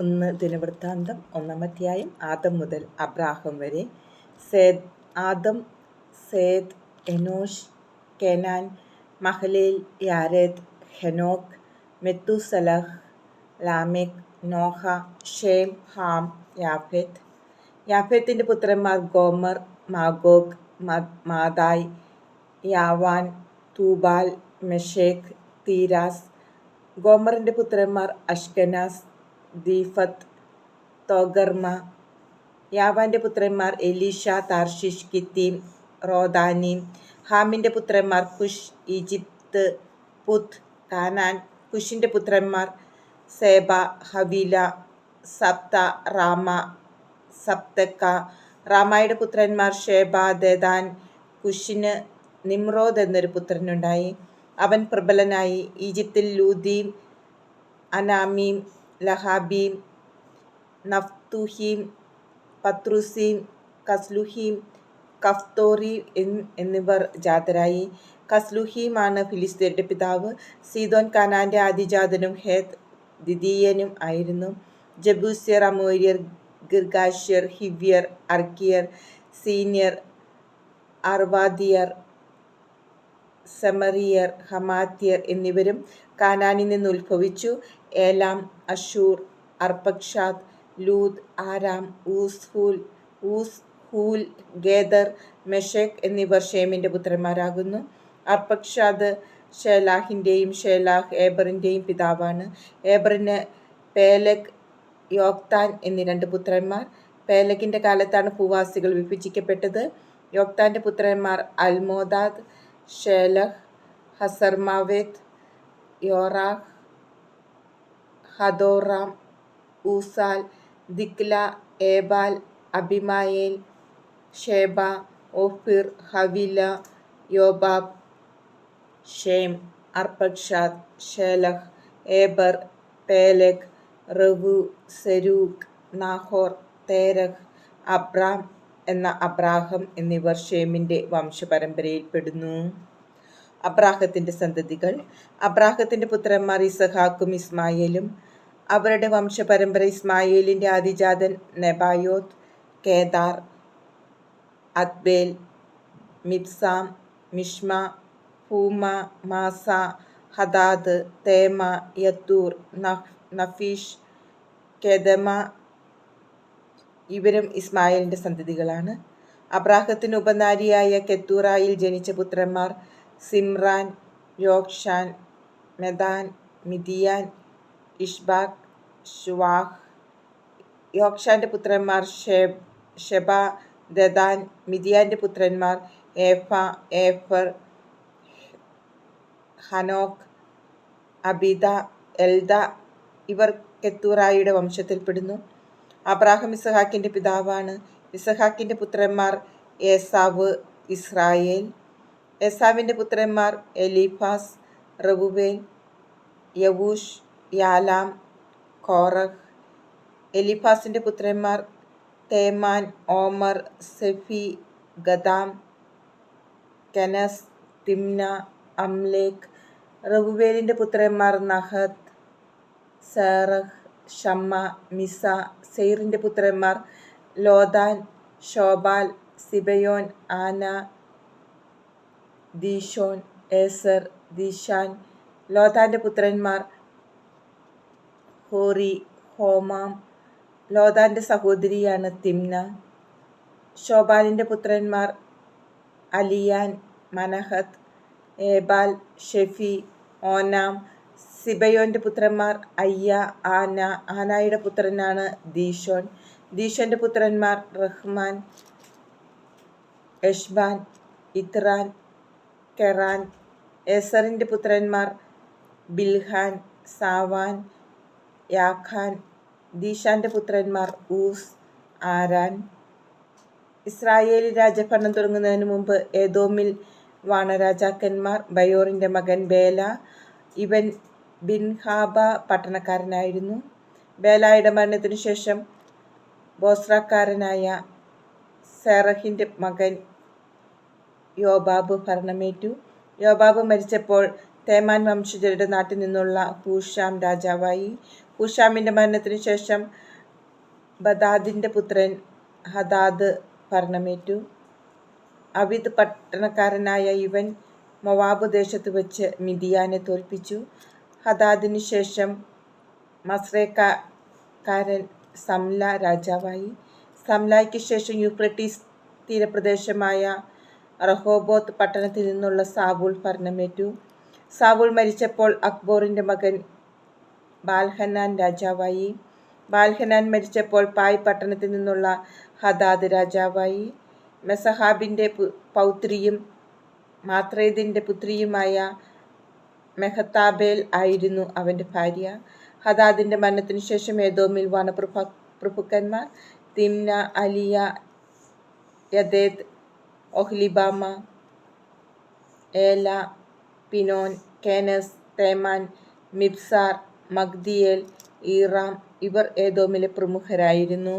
ഒന്ന് ദിനവൃത്താന്തം ഒന്നാമധ്യായം ആദം മുതൽ അബ്രാഹം വരെ. Seth Adam Seth Enosh Kenan Mahalalel Jared Enoch Methuselah Lamech Noah Shem Ham Japheth. യാഫെത്തിന്റെ പുത്രന്മാർ ഗോമർ മാഗോഗ് മാതായ് യാവാൻ തൂബാൽ മെഷേഖ് തീരാസ്. ഗോമറിന്റെ പുത്രന്മാർ അഷ്കനാസ് ദീഫത്ത് തോഗർമ യാവാന്റെ പുത്രന്മാർ എലീഷ താർഷിഷ് കിത്തീം റോദാനീം ഹാമിന്റെ പുത്രന്മാർ കുഷ് ഈജിപ്ത് പുത്ത് കാനാൻ കുഷിന്റെ പുത്രന്മാർ സേബ ഹവീല സപ്ത റാമ സപ്തക്ക റാമായുടെ പുത്രന്മാർ ഷേബ ദേദാൻ കുഷിന് നിമ്രോദ് എന്നൊരു പുത്രനുണ്ടായി. അവൻ പ്രബലനായി. ഈജിപ്തിൽ ലൂദീം അനാമീം ലഹാബീം നഫ്തുഹീം പത്രുസീം കസ്ലുഹീം കഫ്തോറി എന്നിവർ ജാതരായി. കസ്ലുഹീമാണ് ഫിലിസ്തീന്റെ പിതാവ്. സീതോൻ കാനാന്റെ ആദിജാതനും ഹേത് ദ്വിതീയനും ആയിരുന്നു. ജബൂസ്യർ അമോര്യർ ഗിർഗാഷ്യർ ഹിവ്യർ അർക്കിയർ സീനിയർ അർവാദിയർ സെമറിയർ ഹമാത്യർ എന്നിവരും കാനാനിൽ നിന്ന് ഉത്ഭവിച്ചു. Elam Asshur Arphaxad Lud Aram Uz Hul Uz Hul Gether Meshech എന്നിവർ ഷേമിന്റെ പുത്രന്മാരാകുന്നു. അർപക്ഷാദ് ഷേലാഹിന്റെയും ഷേലാഹ് ഏബറിന്റെയും പിതാവാണ്. ഏബറിന് പേലക് യോക്താൻ എന്നീ രണ്ട് പുത്രന്മാർ. പേലകിന്റെ കാലത്താണ് ഭൂവാസികൾ വിഭജിക്കപ്പെട്ടത്. യോക്താന്റെ പുത്രന്മാർ Almodad Sheleph Hazarmaveth Jerah Hadoram Uzal Diklah Ebal Abimael Sheba Ophir Havilah Jobab Shem Arphaxad Shelah Eber Peleg Reu Serug Nahor Terah Abram എന്ന അബ്രാഹം എന്നിവർ ഷേമിന്റെ വംശപരമ്പരയിൽപ്പെടുന്നു. അബ്രാഹത്തിന്റെ സന്തതികൾ അബ്രാഹത്തിന്റെ പുത്രന്മാർ ഇസഹാക്കും ഇസ്മായേലും അവരുടെ വംശപരമ്പര ഇസ്മായേലിന്റെ ആദിജാതൻ നെബായോത് കേദാർ അത്ബേൽ മിബ്സാം മിഷ്മ ഹൂമ മാസ ഹദാദ് തേമ യത്തൂർ നഫീഷ് കെദമ ഇവരും ഇസ്മായിലിന്റെ സന്തതികളാണ്. അബ്രാഹത്തിന് ഉപനാരിയായ കെത്തൂറായിൽ ജനിച്ച പുത്രന്മാർ സിംറാൻ യോക്ഷാൻ മെദാൻ മിതിയാൻ ഇഷ്ബാഖ് ഷുവാഹ് യോക്ഷാന്റെ പുത്രന്മാർ ഷെബ് ഷെബ ദദാൻ മിതിയാന്റെ പുത്രന്മാർ ഏഫ ഏഫർ ഹനോക്ക് അബിദ എൽദ. ഇവർ കെത്തൂറായിയുടെ വംശത്തിൽപ്പെടുന്നു. അബ്രാഹം ഇസഹാക്കിന്റെ പിതാവാണ്. ഇസഹാക്കിന്റെ പുത്രന്മാർ ഏസാവ് ഇസ്രായേൽ. ഏസാവിന്റെ പുത്രന്മാർ എലീഫാസ് റവുവേൽ യവൂഷ് യാലാം കോറഹ്. എലിഫാസിന്റെ പുത്രന്മാർ തേമാൻ ഓമർ സെഫി ഗദാം കെനസ് തിംന അംലേഖ്. റവുവേലിന്റെ പുത്രന്മാർ നഹത്ത് സേറഹ് ഷമ്മ മിസ സെയ്റിന്റെ പുത്രന്മാർ ലോദാൻ ഷോബാൽ സിബയോൻ ആന ദീഷോൻ ഏസർ ദീഷാൻ ലോതാന്റെ പുത്രന്മാർ ഹോറി ഹോമാം ലോതാന്റെ സഹോദരിയാണ് തിംന ഷോബാലിന്റെ പുത്രന്മാർ അലിയാൻ മനഹത്ത് ഏബാൽ ഷെഫി ഓനാം സിബയോന്റെ പുത്രന്മാർ അയ്യ ആന ആനായുടെ പുത്രനാണ് ദീഷോൻ ദീഷോന്റെ പുത്രന്മാർ റഹ്മാൻ യഷ്ബാൻ ഇത്രാൻ കെറാൻ. എസറിന്റെ പുത്രന്മാർ ബിൽഹാൻ സാവാൻ യാഖാൻ. ദീഷാന്റെ പുത്രന്മാർ ഊസ് ആരാൻ. ഇസ്രായേലി രാജഭരണം തുടങ്ങുന്നതിന് മുമ്പ് ഏതോമിൽ വാണരാജാക്കന്മാർ ബയോറിന്റെ മകൻ ബേല. ഇവൻ ബിൻഹാബ പട്ടണക്കാരനായിരുന്നു ബേലായുടെ മരണത്തിനു ശേഷം ബോസ്രാക്കാരനായ സെറഹിന്റെ മകൻ യോബാബ് ഭരണമേറ്റു യോബാബ് മരിച്ചപ്പോൾ തേമാൻ വംശജരുടെ നാട്ടിൽ നിന്നുള്ള ഹൂഷാം രാജാവായി ഹൂഷാമിന്റെ മരണത്തിനു ശേഷം ബദാദിന്റെ പുത്രൻ ഹദാദ് ഭരണമേറ്റു. അവിദ് പട്ടണക്കാരനായ ഇവൻ മൊവാബ് ദേശത്ത് വെച്ച് മിതിയാനെ തോൽപ്പിച്ചു. ഹദാദിനു ശേഷം മസ്രേക്കാരൻ സംല രാജാവായി. സംലയ്ക്ക് ശേഷം യൂഫ്രട്ടീസ് തീരപ്രദേശമായ റഹോബോത്ത് പട്ടണത്തിൽ നിന്നുള്ള സാബുൾ ഭരണമേറ്റു. സാബുൾ മരിച്ചപ്പോൾ അക്ബോറിന്റെ മകൻ ബാൽഹനാൻ രാജാവായി. ബാൽഹനാൻ മരിച്ചപ്പോൾ പായ് പട്ടണത്തിൽ നിന്നുള്ള ഹദാദ് രാജാവായി. മെസഹാബിന്റെ പൗത്രിയും മാത്രേദിന്റെ പുത്രിയുമായ മെഹതാബേൽ ആയിരുന്നു അവന്റെ ഭാര്യ. ഹദാദിന്റെ മരണത്തിനു ശേഷം ഏതോമിൽ വനപ്രഭ പ്രഭുക്കന്മാർ തിംന അലിയ, യദേദ് ഒഹ്ലിബാമ, ഏല, പിനോൻ, കേനസ്, തേമാൻ, മിബ്സാർ, മഗ്ദിയേൽ, ഈറാം ഇവർ ഏതോമിലെ പ്രമുഖരായിരുന്നു.